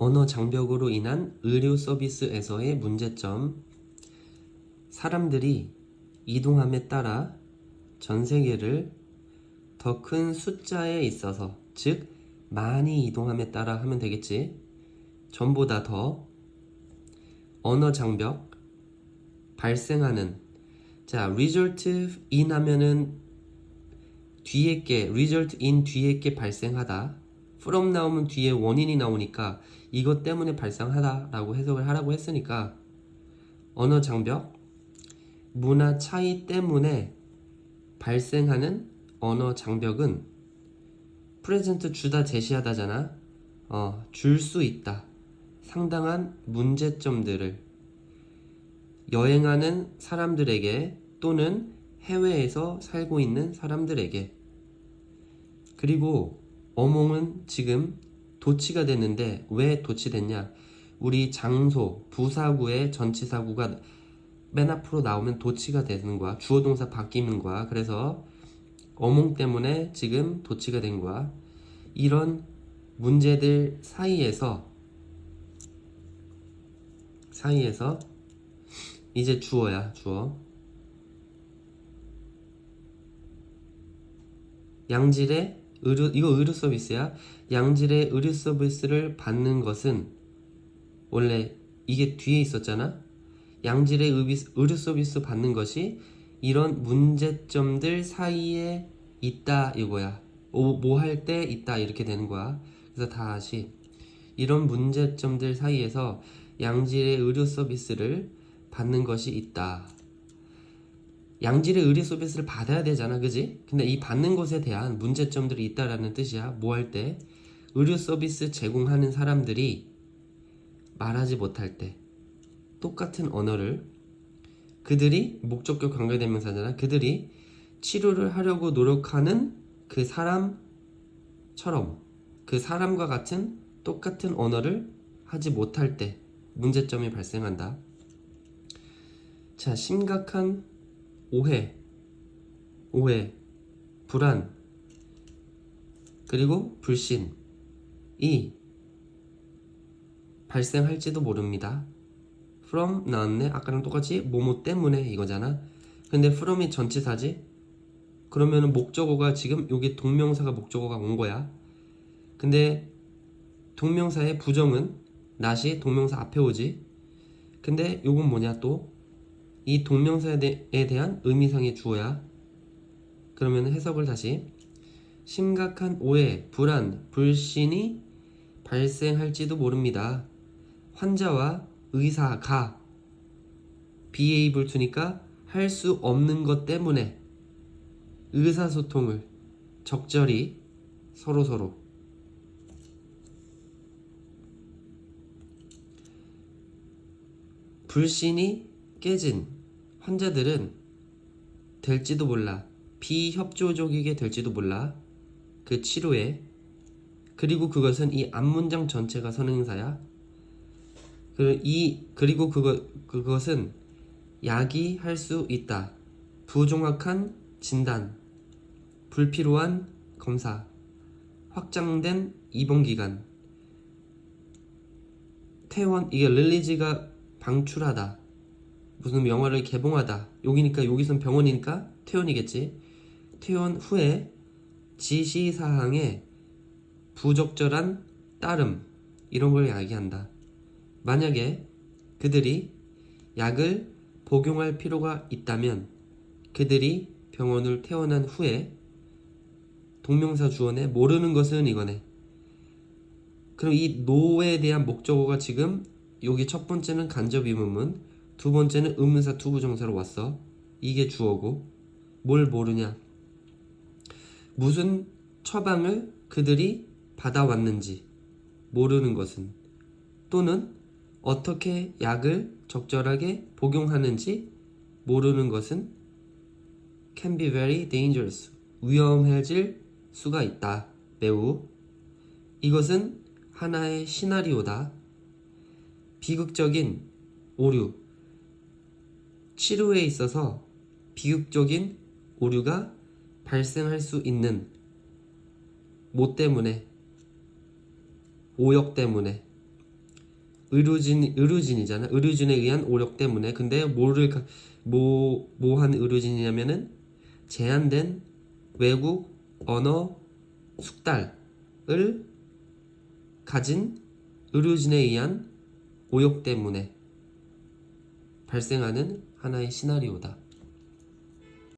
언어 장벽으로 인한 의료 서비스에서의 문제점. 사람들이 이동함에 따라 전 세계를 더 큰 숫자에 있어서, 즉, 많이 이동함에 따라 하면 되겠지. 전보다 더 언어 장벽 발생하는 자, result in 하면은 뒤에 게 result in 뒤에 게 발생하다. From 나오면 뒤에 원인이 나오니까 이것 때문에 발생하다라고 해석을 하라고 했으니까 언어 장벽 문화 차이 때문에 발생하는 언어 장벽은 프레젠트 주다 제시하다잖아. 어, 줄 수 있다. 상당한 문제점들을 여행하는 사람들에게 또는 해외에서 살고 있는 사람들에게 그리고 어몽은 지금 도치가 됐는데 왜 도치됐냐? 우리 장소, 부사구의 전치사구가 맨 앞으로 나오면 도치가 되는 거야. 주어 동사 바뀌는 거야. 그래서 어몽 때문에 지금 도치가 된 거야. 이런 문제들 사이에서 사이에서 이제 주어야 주어 양질의 의료 이거 의료 서비스야? 양질의 의료 서비스를 받는 것은 원래 이게 뒤에 있었잖아? 양질의 의료 서비스 받는 것이 이런 문제점들 사이에 있다 이거야. 뭐 할 때 있다 이렇게 되는 거야. 그래서 다시 이런 문제점들 사이에서 양질의 의료 서비스를 받는 것이 있다. 양질의 의료 서비스를 받아야 되잖아, 그지? 근데 이 받는 것에 대한 문제점들이 있다라는 뜻이야. 뭐 할 때? 의료 서비스 제공하는 사람들이 말하지 못할 때 똑같은 언어를 그들이 목적격 관계대명사잖아. 그들이 치료를 하려고 노력하는 그 사람처럼 그 사람과 같은 똑같은 언어를 하지 못할 때 문제점이 발생한다. 자, 심각한 오해, 오해, 불안, 그리고 불신이 발생할지도 모릅니다. from 나왔네. 아까랑 똑같이 뭐뭐 때문에 이거잖아. 근데 from이 전치사지. 그러면은 목적어가 지금 여기 동명사가 목적어가 온 거야. 근데 동명사의 부정은 not이 동명사 앞에 오지. 근데 요건 뭐냐 또? 이 동명사에 대- 에 대 한 의미상의 주어야. 그러면 해석을 다시 심각한 오해, 불안, 불신이 발생할지도 모릅니다. 환자와 의사가 able to니까 할 수 없는 것 때문에 의사소통을 적절히 서로서로 불신이 깨진 환자들은 될지도 몰라 비협조적이게 될지도 몰라 그 치료에. 그리고 그것은 이 앞문장 전체가 선행사야. 그 이 그리고 그거 그것은 약이 할수 있다. 부정확한 진단 불필요한 검사 확장된 입원 기간 퇴원 이게 릴리지가 방출하다 무슨 영화를 개봉하다. 여기니까 여기선 병원이니까 퇴원이겠지. 퇴원 후에 지시사항에 부적절한 따름 이런 걸 이야기한다. 만약에 그들이 약을 복용할 필요가 있다면 그들이 병원을 퇴원한 후에 동명사 주어네 모르는 것은 이거네. 그럼 이 노에 대한 목적어가 지금 여기 첫 번째는 간접 의문문, 두 번째는 의문사 투부정사로 왔어. 이게 주어고 뭘 모르냐? 무슨 처방을 그들이 받아왔는지 모르는 것은 또는 어떻게 약을 적절하게 복용하는지 모르는 것은 can be very dangerous 위험해질 수가 있다. 매우 이것은 하나의 시나리오다. 비극적인 오류. 치료에 있어서 비극적인 오류가 발생할 수 있는 뭐 때문에? 오역 때문에. 의료진 의료진이잖아. 의료진에 의한 오력 때문에. 근데 뭐를 가- 뭐 뭐한 의료진이냐면은 제한된 외국 언어 숙달을 가진 의료진에 의한 오역 때문에 발생하는 하나의 시나리오다.